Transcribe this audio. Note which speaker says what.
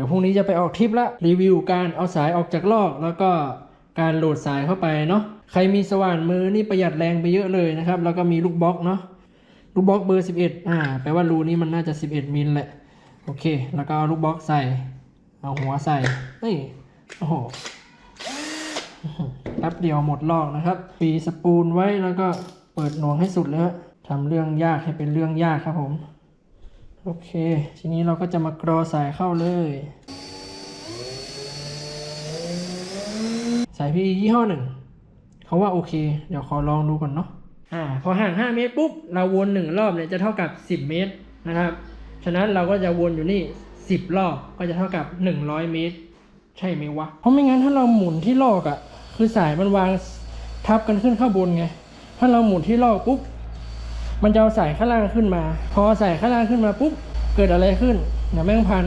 Speaker 1: ดี๋ยวพรุ่งนี้จะไปออกทริปละรีวิวการเอาสายออกจากลอก แล้วก็การโหลดสายเข้าไปเนาะใครมีสว่านมือนี่ประหยัดแรงไปเยอะเลยนะครับ แล้วก็มีลูกบล็อกเนาะลูกบล็อกเบอร์ 11 อ่าแปลว่ารูนี้มันน่าจะ 11 มิลแหละโอเค แล้วก็เอาลูกบล็อกใส่ เอาหัวใส่นี่โอ้โหแป๊บเดียวหมดลอกนะครับปีสปูลไว้แล้วก็เปิดหน่วงให้สุดเลยฮะทำเรื่องยากให้เป็นเรื่องยากครับผม โอเค ทีนี้เราก็จะมากรอสายเข้าเลย สายพี่ยี่ห้อหนึ่ง เขาว่าโอเค เดี๋ยวขอลองดูก่อนเนาะ อ่า พอห่าง 5 เมตรปุ๊บ เราวนหนึ่งรอบเนี่ยจะเท่ากับ 10 เมตรนะครับ ฉะนั้นเราก็จะวนอยู่นี่ 10 รอบ ก็จะเท่ากับ 100 เมตร ใช่ไหมวะ เพราะไม่งั้นถ้าเราหมุนที่ลอกอะ่ะ คือสายมันวางทับกันขึ้นข้างบนไง ถ้าเราหมุนที่ลอกปุ๊บ มันจะเอาสายข้างล่างขึ้นมา พอสายข้างล่างขึ้นมาปุ๊บเกิดอะไรขึ้นเนี่ยแม่งพัน